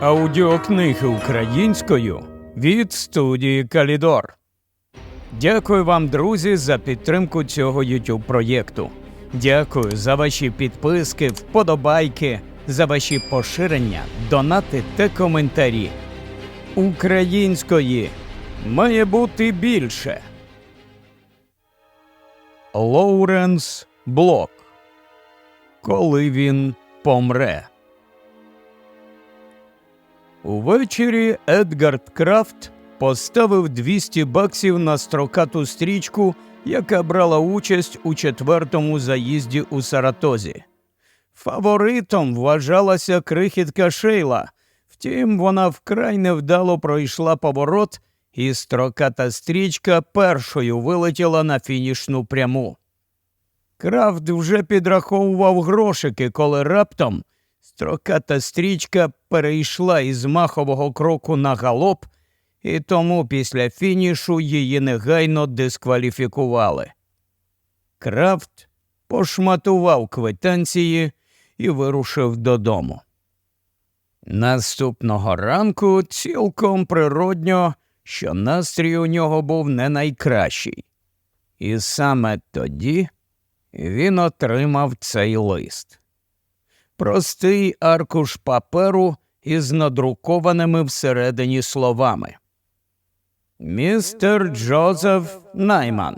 Аудіокниги українською від студії Калідор. Дякую вам, друзі, за підтримку цього youtube проєкту. Дякую за ваші підписки, вподобайки, за ваші поширення, донати та коментарі. Української має бути більше. Лоуренс Блок. Коли він помре. Увечері Едгард Крафт поставив 200 баксів на строкату стрічку, яка брала участь у четвертому заїзді у Саратозі. Фаворитом вважалася крихітка Шейла, втім, вона вкрай невдало пройшла поворот, і строката стрічка першою вилетіла на фінішну пряму. Крафт вже підраховував грошики, коли раптом строката стрічка перейшла із махового кроку на галоп, і тому після фінішу її негайно дискваліфікували. Крафт пошматував квитанції і вирушив додому. Наступного ранку цілком природньо, що настрій у нього був не найкращий. І саме тоді він отримав цей лист. Простий аркуш паперу із надрукованими всередині словами. Містер Джозеф Найман.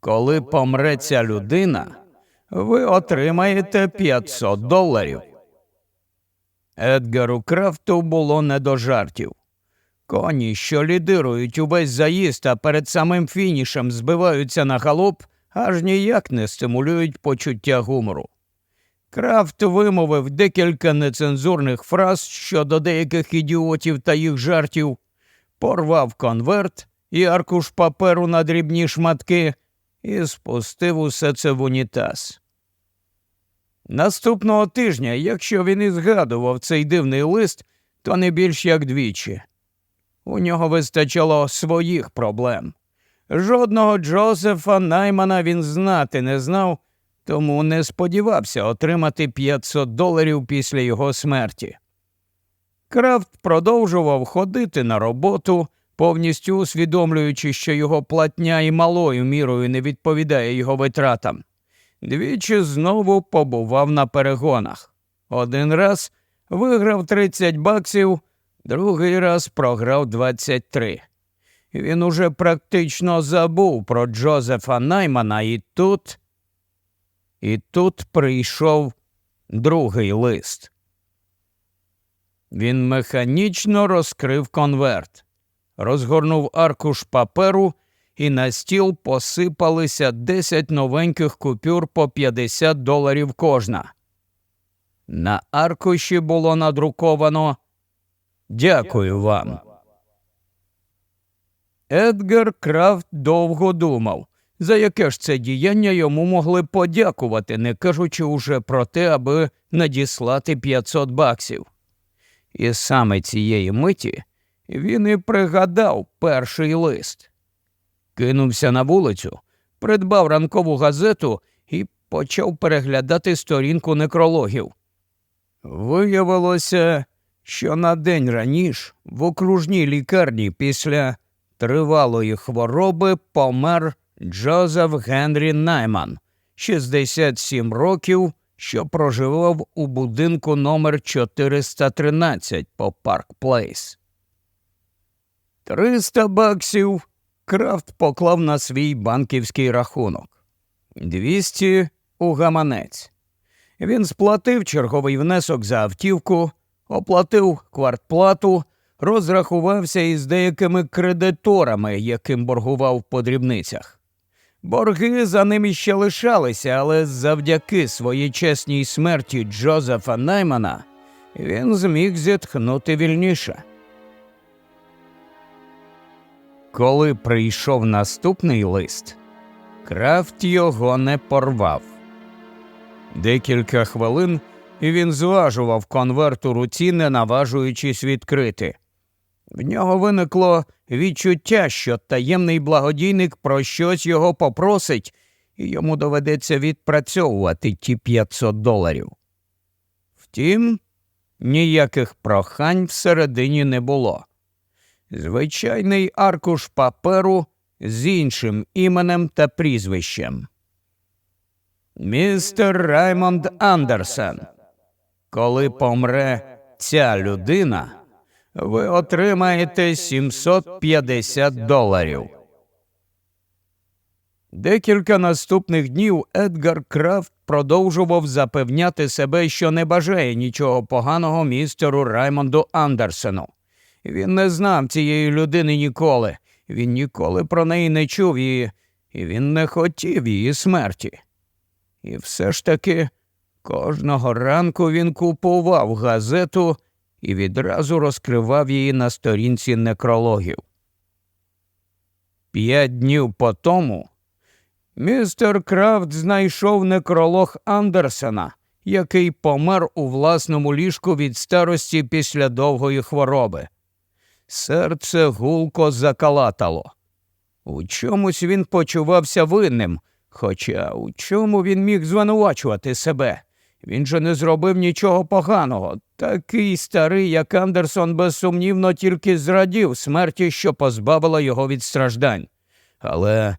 Коли помре ця людина, ви отримаєте 500 доларів. Едгару Крафту було не до жартів. Коні, що лідирують увесь заїзд, а перед самим фінішем збиваються на галоп, аж ніяк не стимулюють почуття гумору. Крафт вимовив декілька нецензурних фраз щодо деяких ідіотів та їх жартів, порвав конверт і аркуш паперу на дрібні шматки і спустив усе це в унітаз. Наступного тижня, якщо він і згадував цей дивний лист, то не більш як двічі. У нього вистачало своїх проблем. Жодного Джозефа Наймана він знати не знав, тому не сподівався отримати 500 доларів після його смерті. Крафт продовжував ходити на роботу, повністю усвідомлюючи, що його платня і малою мірою не відповідає його витратам. Двічі знову побував на перегонах. Один раз виграв 30 баксів, другий раз програв 23. Він уже практично забув про Джозефа Наймана, і тут. І тут прийшов другий лист. Він механічно розкрив конверт, розгорнув аркуш паперу, і на стіл посипалися 10 новеньких купюр по 50 доларів кожна. На аркуші було надруковано Дякую вам. Едгар Крафт довго думав, за яке ж це діяння йому могли подякувати, не кажучи уже про те, аби надіслати 500 баксів. І саме цієї миті він і пригадав перший лист. Кинувся на вулицю, придбав ранкову газету і почав переглядати сторінку некрологів. Виявилося, що на день раніше в окружній лікарні після тривалої хвороби помер Джозеф Генрі Найман, 67 років, що проживав у будинку номер 413 по Парк Плейс. 300 баксів Крафт поклав на свій банківський рахунок. 200 у гаманець. Він сплатив черговий внесок за автівку, оплатив квартплату, розрахувався із деякими кредиторами, яким боргував по дрібницях. Борги за ним іще лишалися, але завдяки своїй чесній смерті Джозефа Наймана він зміг зітхнути вільніше. Коли прийшов наступний лист, Крафт його не порвав. Декілька хвилин він зважував конверт у руці, не наважуючись відкрити. В нього виникло відчуття, що таємний благодійник про щось його попросить, і йому доведеться відпрацьовувати ті 500 доларів. Втім, ніяких прохань всередині не було. Звичайний аркуш паперу з іншим іменем та прізвищем. Містер Раймонд Андерсен. Коли помре ця людина, ви отримаєте 750 доларів. Декілька наступних днів Едгар Крафт продовжував запевняти себе, що не бажає нічого поганого містеру Раймонду Андерсену. Він не знав цієї людини ніколи, він ніколи про неї не чув її, і він не хотів її смерті. І все ж таки кожного ранку він купував газету і відразу розкривав її на сторінці некрологів. П'ять днів по тому містер Крафт знайшов некролог Андерсена, який помер у власному ліжку від старості після довгої хвороби. Серце гулко закалатало. У чомусь він почувався винним, хоча у чому він міг звинувачувати себе? Він же не зробив нічого поганого. Такий старий, як Андерсон, безсумнівно тільки зрадів смерті, що позбавила його від страждань. Але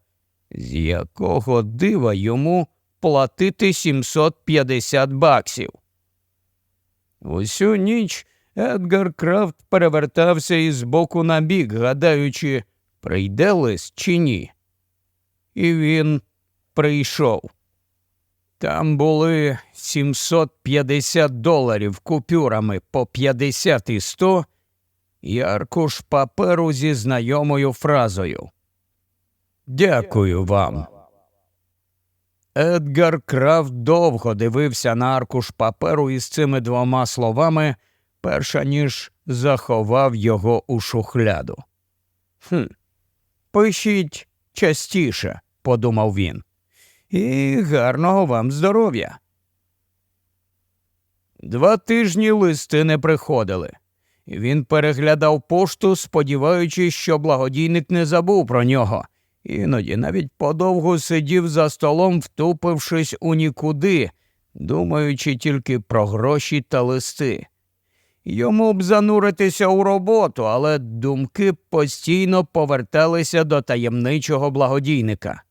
з якого дива йому платити 750 баксів? Усю ніч Едгар Крафт перевертався із боку на бік, гадаючи, прийде лист чи ні. І він прийшов. Там були 750 доларів купюрами по 50 і 100 і аркуш паперу зі знайомою фразою. Дякую вам. Едгар Крафт довго дивився на аркуш паперу із цими двома словами, перша ніж заховав його у шухляду. «Хм, Пишіть частіше, подумав він. І гарного вам здоров'я. Два тижні листи не приходили. Він переглядав пошту, сподіваючись, що благодійник не забув про нього. Іноді навіть подовго сидів за столом, втупившись у нікуди, думаючи тільки про гроші та листи. Йому б зануритися у роботу, але думки постійно поверталися до таємничого благодійника.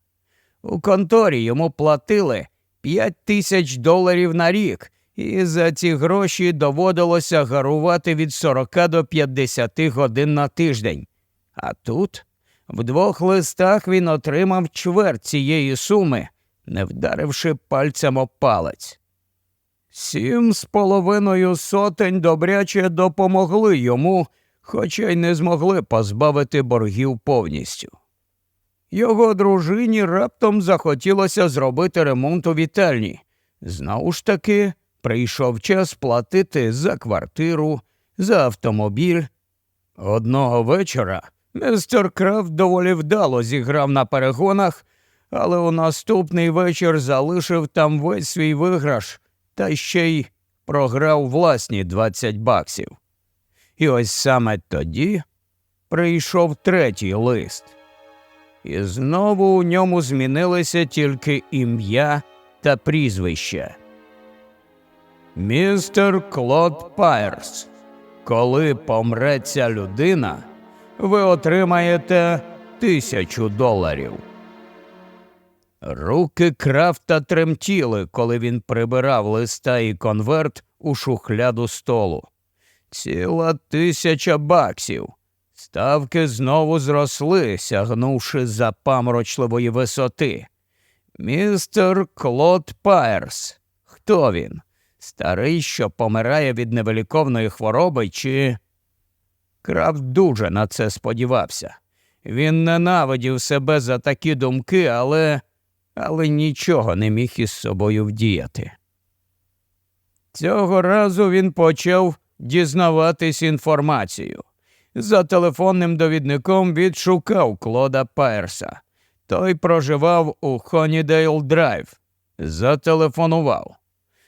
У конторі йому платили 5 тисяч доларів на рік, і за ці гроші доводилося гарувати від 40 до 50 годин на тиждень. А тут в двох листах він отримав чверть цієї суми, не вдаривши пальцем об палець. Сім з половиною сотень добряче допомогли йому, хоча й не змогли позбавити боргів повністю. Його дружині раптом захотілося зробити ремонт у вітальні. Знову ж таки, прийшов час платити за квартиру, за автомобіль. Одного вечора містер Крафт доволі вдало зіграв на перегонах, але у наступний вечір залишив там весь свій виграш та ще й програв власні 20 баксів. І ось саме тоді прийшов третій лист. І знову у ньому змінилися тільки ім'я та прізвище. Містер Клод Пайрс. Коли помре ця людина, ви отримаєте тисячу доларів. Руки крафта тремтіли, коли він прибирав листа і конверт у шухляду столу. Ціла тисяча баксів. Ставки знову зросли, сягнувши за паморочливої висоти. Містер Клод Пайерс. Хто він? Старий, що помирає від невеликовної хвороби, чи. Крафт дуже на це сподівався. Він ненавидів себе за такі думки, але але нічого не міг із собою вдіяти. Цього разу він почав дізнаватись інформацію. За телефонним довідником відшукав Клода Пайерса. Той проживав у Хонідейл Драйв. Зателефонував.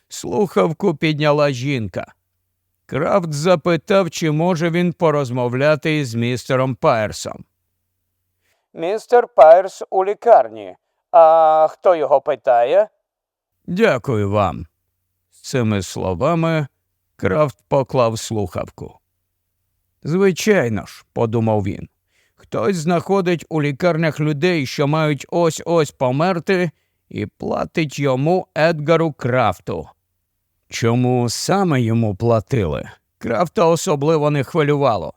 Слухавку підняла жінка. Крафт запитав, чи може він порозмовляти із містером Пайерсом. Містер Пайерс у лікарні. А хто його питає? Дякую вам. З цими словами Крафт поклав слухавку. Звичайно ж, подумав він, хтось знаходить у лікарнях людей, що мають ось ось померти, і платить йому Едгару Крафту. Чому саме йому платили? Крафта особливо не хвилювало.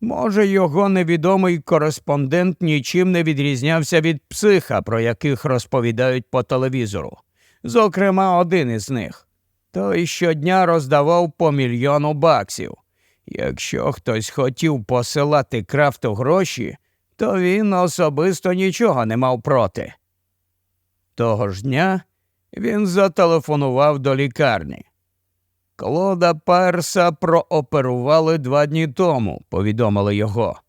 Може, його невідомий кореспондент нічим не відрізнявся від психа, про яких розповідають по телевізору. Зокрема, один із них. Той щодня роздавав по мільйону баксів. Якщо хтось хотів посилати крафту гроші, то він особисто нічого не мав проти. Того ж дня він зателефонував до лікарні. Клода Перса прооперували два дні тому, повідомили його.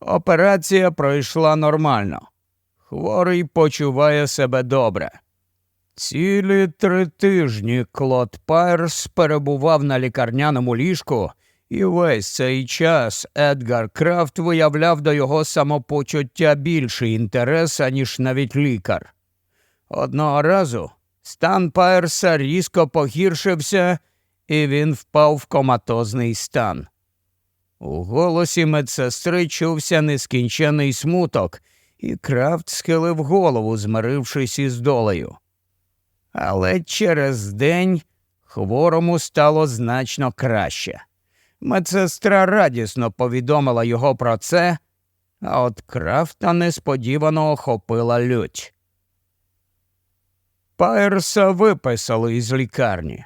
Операція пройшла нормально. Хворий почуває себе добре. Цілі три тижні Клод Пайрс перебував на лікарняному ліжку, і весь цей час Едгар Крафт виявляв до його самопочуття більший інтерес, аніж навіть лікар. Одного разу стан Пайрса різко погіршився, і він впав в коматозний стан. У голосі медсестри чувся нескінчений смуток, і Крафт схилив голову, змирившись із долею. Але через день хворому стало значно краще. Медсестра радісно повідомила його про це, а от крафта несподівано охопила лють. Пайерса виписали із лікарні.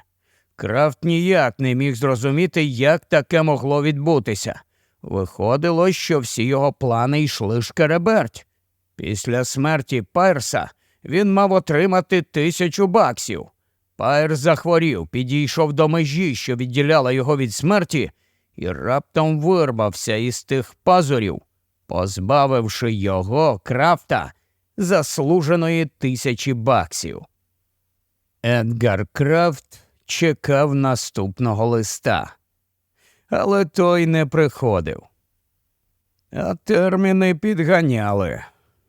Крафт ніяк не міг зрозуміти, як таке могло відбутися. Виходило, що всі його плани йшли шкереберть. Після смерті Пайрса він мав отримати тисячу баксів. Пайр захворів, підійшов до межі, що відділяла його від смерті, і раптом вирвався із тих пазурів, позбавивши його крафта заслуженої тисячі баксів. Едгар Крафт чекав наступного листа, але той не приходив. А терміни підганяли.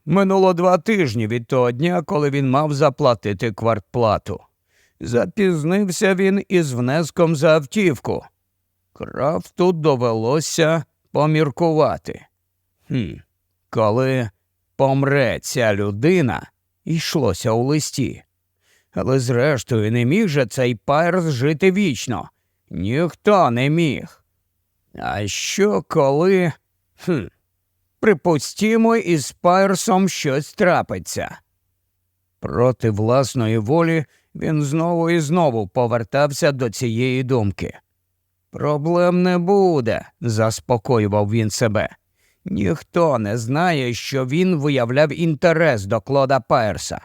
Минуло два тижні від того дня, коли він мав заплатити квартплату. Запізнився він із внеском за автівку. Крафту довелося поміркувати. Хм, Коли помре ця людина, йшлося у листі. Але зрештою не міг же цей Пайрс жити вічно. Ніхто не міг. А що коли. Хм, Припустімо, із Пайрсом щось трапиться. Проти власної волі він знову і знову повертався до цієї думки. Проблем не буде, заспокоював він себе. Ніхто не знає, що він виявляв інтерес до Клода Пайрса.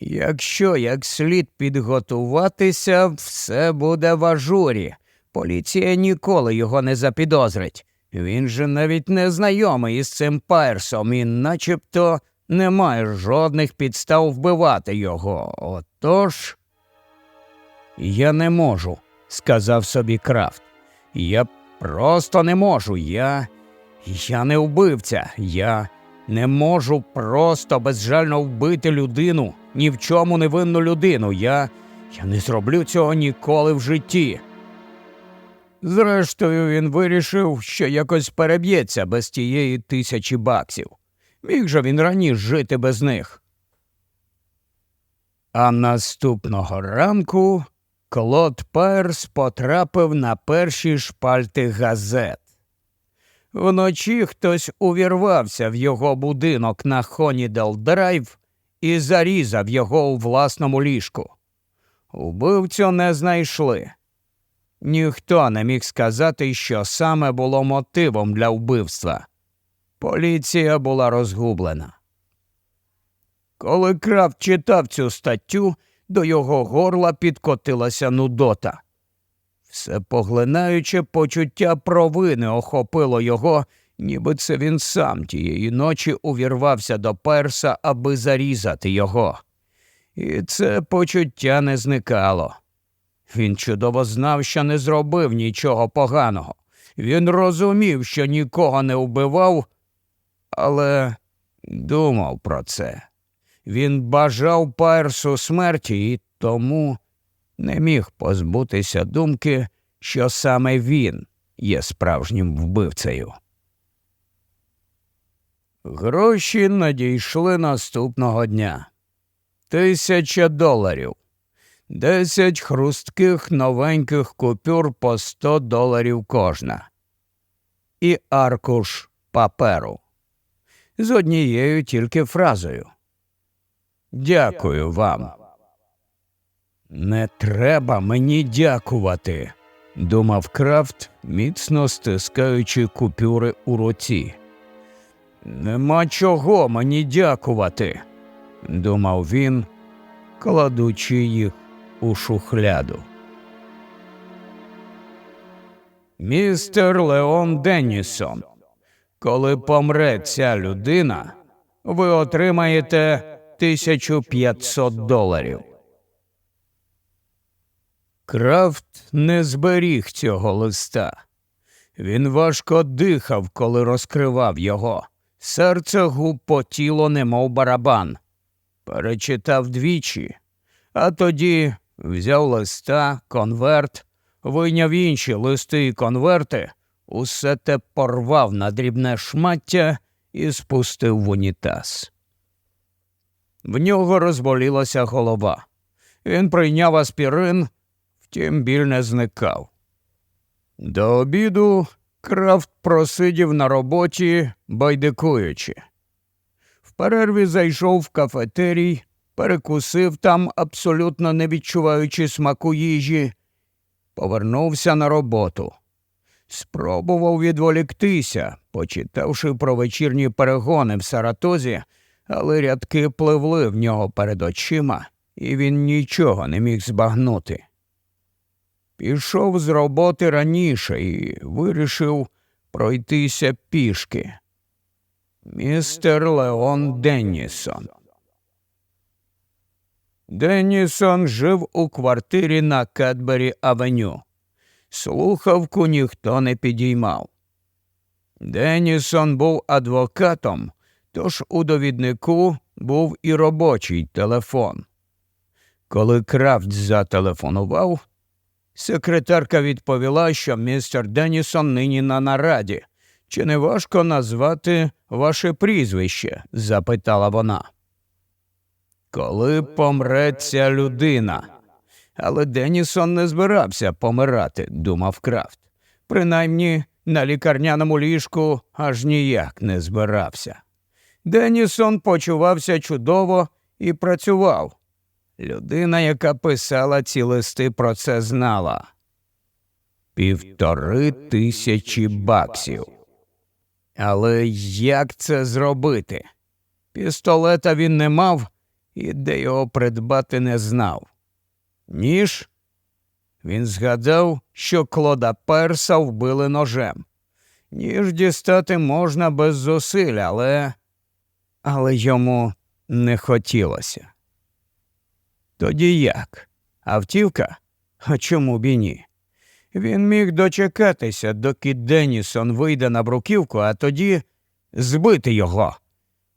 Якщо як слід підготуватися, все буде в ажурі. Поліція ніколи його не запідозрить. Він же навіть не знайомий із цим Пайрсом і начебто не має жодних підстав вбивати його. Отож. Я не можу, сказав собі Крафт. Я просто не можу. Я. Я не вбивця. Я не можу просто безжально вбити людину, ні в чому не винну людину. Я. Я не зроблю цього ніколи в житті. Зрештою, він вирішив, що якось переб'ється без тієї тисячі баксів. Міг же він раніше жити без них. А наступного ранку Клод Перс потрапив на перші шпальти газет. Вночі хтось увірвався в його будинок на Хонідел Драйв і зарізав його у власному ліжку. Убивцю не знайшли. Ніхто не міг сказати, що саме було мотивом для вбивства. Поліція була розгублена. Коли Крафт читав цю статтю, до його горла підкотилася нудота. Всепоглинаюче почуття провини охопило його, ніби це він сам тієї ночі увірвався до перса, аби зарізати його. І це почуття не зникало. Він чудово знав, що не зробив нічого поганого. Він розумів, що нікого не вбивав, але думав про це. Він бажав Пайрсу смерті і тому не міг позбутися думки, що саме він є справжнім вбивцею. Гроші надійшли наступного дня. Тисяча доларів. Десять хрустких новеньких купюр по сто доларів кожна. І аркуш паперу. З однією тільки фразою. Дякую вам. Не треба мені дякувати, думав Крафт, міцно стискаючи купюри у руці. Нема чого мені дякувати, думав він, кладучи їх у шухляду. Містер Леон Деннісон, коли помре ця людина, ви отримаєте 1500 доларів. Крафт не зберіг цього листа. Він важко дихав, коли розкривав його. Серце гупотіло, немов барабан. Перечитав двічі, а тоді взяв листа, конверт, вийняв інші листи і конверти, усе те порвав на дрібне шмаття і спустив в унітаз. В нього розболілася голова. Він прийняв аспірин, втім біль не зникав. До обіду Крафт просидів на роботі, байдикуючи. В перерві зайшов в кафетерій, перекусив там, абсолютно не відчуваючи смаку їжі, повернувся на роботу. Спробував відволіктися, почитавши про вечірні перегони в Саратозі, але рядки пливли в нього перед очима, і він нічого не міг збагнути. Пішов з роботи раніше і вирішив пройтися пішки. Містер Леон Деннісон. Деннісон жив у квартирі на Кедбері Авеню. Слухавку ніхто не підіймав. Деннісон був адвокатом, тож у довіднику був і робочий телефон. Коли Крафт зателефонував, секретарка відповіла, що містер Деннісон нині на нараді. Чи не важко назвати ваше прізвище? запитала вона. Коли помре ця людина. Але Денісон не збирався помирати, думав Крафт. Принаймні на лікарняному ліжку аж ніяк не збирався. Денісон почувався чудово і працював. Людина, яка писала ці листи, про це знала. Півтори тисячі баксів. Але як це зробити? Пістолета він не мав і де його придбати не знав. Ніж? Він згадав, що Клода Перса вбили ножем. Ніж дістати можна без зусиль, але. Але йому не хотілося. Тоді як? Автівка? А чому б і ні? Він міг дочекатися, доки Денісон вийде на бруківку, а тоді збити його.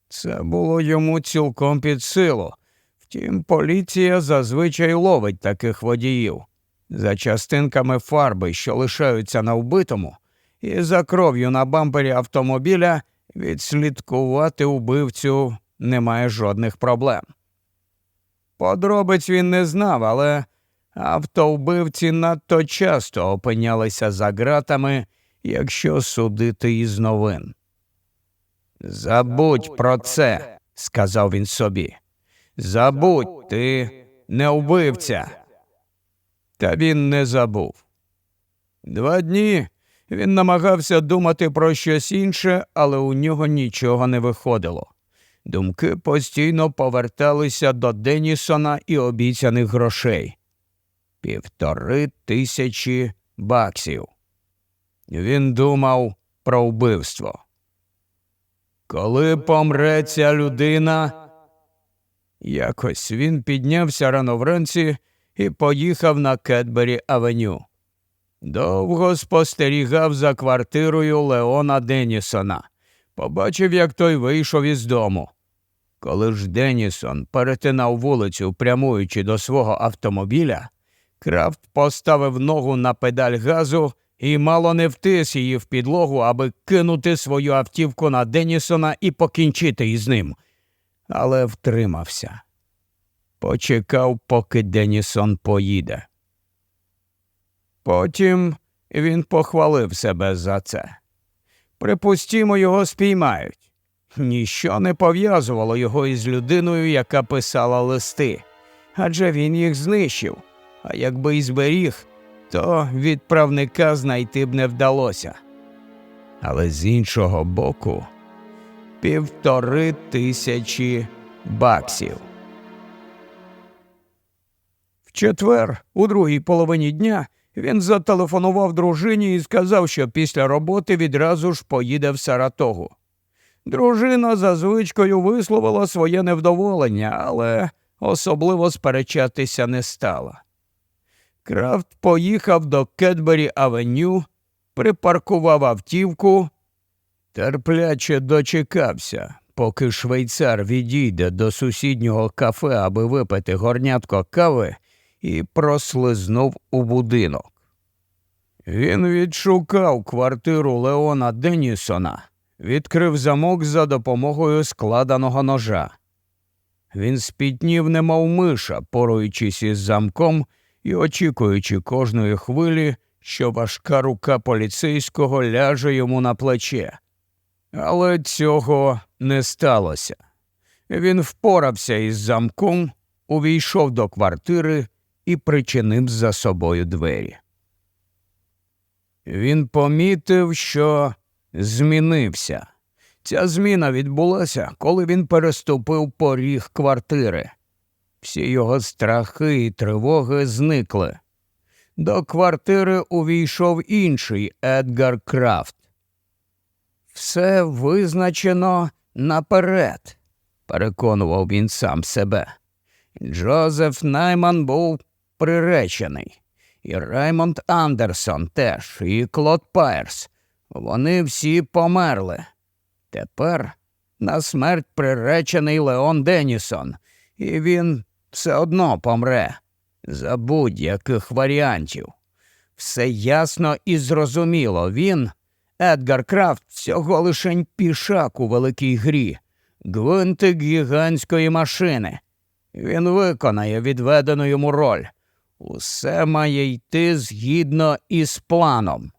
Це було йому цілком під силу. Втім, поліція зазвичай ловить таких водіїв за частинками фарби, що лишаються на вбитому, і за кров'ю на бампері автомобіля відслідкувати убивцю немає жодних проблем. Подробиць він не знав, але автовбивці надто часто опинялися за ґратами, якщо судити із новин. Забудь про це, сказав він собі. Забудь, ти не вбивця. Та він не забув. Два дні він намагався думати про щось інше, але у нього нічого не виходило. Думки постійно поверталися до Денісона і обіцяних грошей півтори тисячі баксів. Він думав про вбивство. Коли помре ця людина, якось він піднявся рано вранці і поїхав на Кетбері Авеню. Довго спостерігав за квартирою Леона Денісона. Побачив, як той вийшов із дому. Коли ж Денісон перетинав вулицю, прямуючи до свого автомобіля, Крафт поставив ногу на педаль газу і мало не втис її в підлогу, аби кинути свою автівку на Денісона і покінчити із ним. Але втримався. Почекав, поки Денісон поїде. Потім він похвалив себе за це. Припустімо, його спіймають. Ніщо не пов'язувало його із людиною, яка писала листи, адже він їх знищив, а якби й зберіг, то відправника знайти б не вдалося. Але з іншого боку, півтори тисячі баксів. В четвер, у другій половині дня, він зателефонував дружині і сказав, що після роботи відразу ж поїде в Саратогу. Дружина за звичкою висловила своє невдоволення, але особливо сперечатися не стала. Крафт поїхав до Кетбері Авеню, припаркував автівку, терпляче дочекався, поки швейцар відійде до сусіднього кафе, аби випити горнятко кави, і прослизнув у будинок. Він відшукав квартиру Леона Денісона, відкрив замок за допомогою складеного ножа. Він спітнів, немов миша, поруючись із замком і очікуючи кожної хвилі, що важка рука поліцейського ляже йому на плече. Але цього не сталося. Він впорався із замком, увійшов до квартири і причинив за собою двері. Він помітив, що змінився. Ця зміна відбулася, коли він переступив поріг квартири. Всі його страхи і тривоги зникли. До квартири увійшов інший Едгар Крафт. Все визначено наперед, переконував він сам себе. Джозеф Найман був приречений, і Раймонд Андерсон теж, і Клод Пайерс. Вони всі померли. Тепер на смерть приречений Леон Денісон, і він все одно помре за будь-яких варіантів. Все ясно і зрозуміло він, Едгар Крафт, всього лишень пішак у великій грі, гвинтик гігантської машини. Він виконає відведену йому роль. Усе має йти згідно із планом,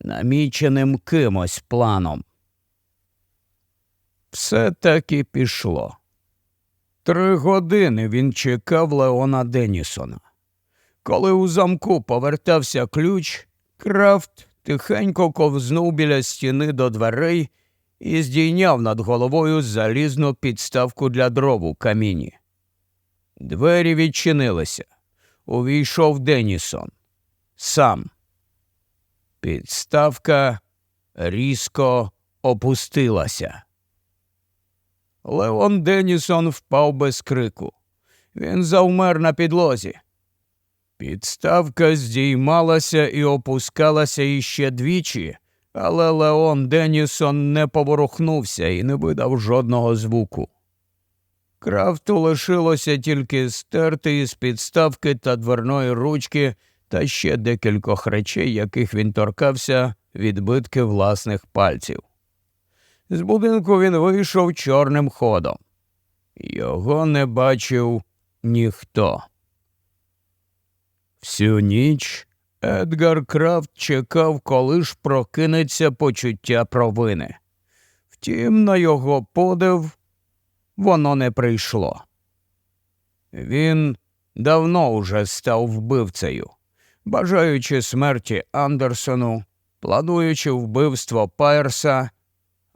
наміченим кимось планом. Все так і пішло. Три години він чекав Леона Денісона. Коли у замку повертався ключ, Крафт тихенько ковзнув біля стіни до дверей і здійняв над головою залізну підставку для дров у каміні. Двері відчинилися. Увійшов Денісон. Сам. Підставка різко опустилася. Леон Денісон впав без крику. Він завмер на підлозі. Підставка здіймалася і опускалася іще двічі, але Леон Денісон не поворухнувся і не видав жодного звуку. Крафту лишилося тільки стерти із підставки та дверної ручки та ще декількох речей, яких він торкався відбитки власних пальців. З будинку він вийшов чорним ходом. Його не бачив ніхто. Всю ніч Едгар Крафт чекав, коли ж прокинеться почуття провини. Втім, на його подив воно не прийшло. Він давно уже став вбивцею, бажаючи смерті Андерсону, плануючи вбивство Пайерса.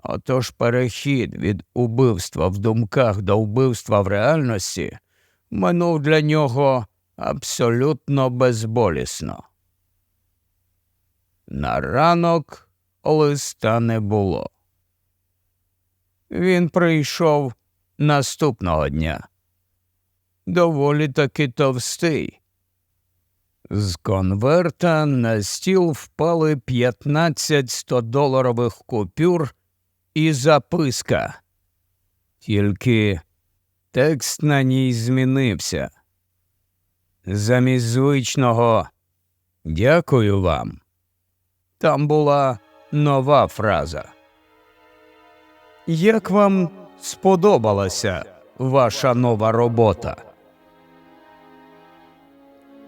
Отож перехід від убивства в думках до вбивства в реальності минув для нього абсолютно безболісно. На ранок листа не було. Він прийшов наступного дня. Доволі таки товстий. З конверта на стіл впали 15 100-доларових купюр і записка. Тільки текст на ній змінився. замість звичного Дякую вам. Там була нова фраза. Як вам сподобалася ваша нова робота?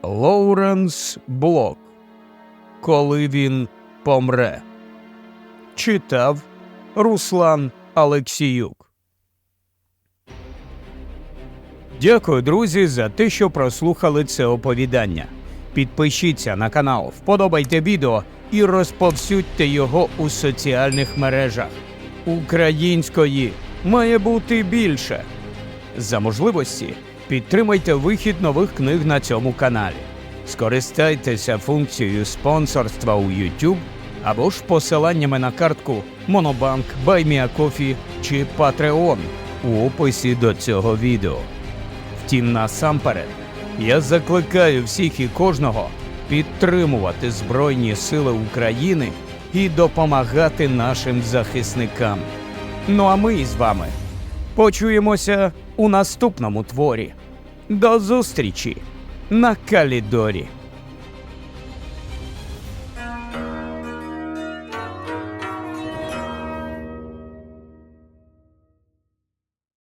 Лоуренс Блок. Коли він помре. Читав Руслан Алексіюк. Дякую, друзі, за те, що прослухали це оповідання. Підпишіться на канал, вподобайте відео і розповсюдьте його у соціальних мережах. Української має бути більше. За можливості підтримайте вихід нових книг на цьому каналі. Скористайтеся функцією спонсорства у YouTube або ж посиланнями на картку Monobank, BuyMeACoffee чи Patreon у описі до цього відео. Втім, насамперед, я закликаю всіх і кожного підтримувати Збройні Сили України і допомагати нашим захисникам. Ну а ми з вами почуємося у наступному творі. До зустрічі на Калідорі.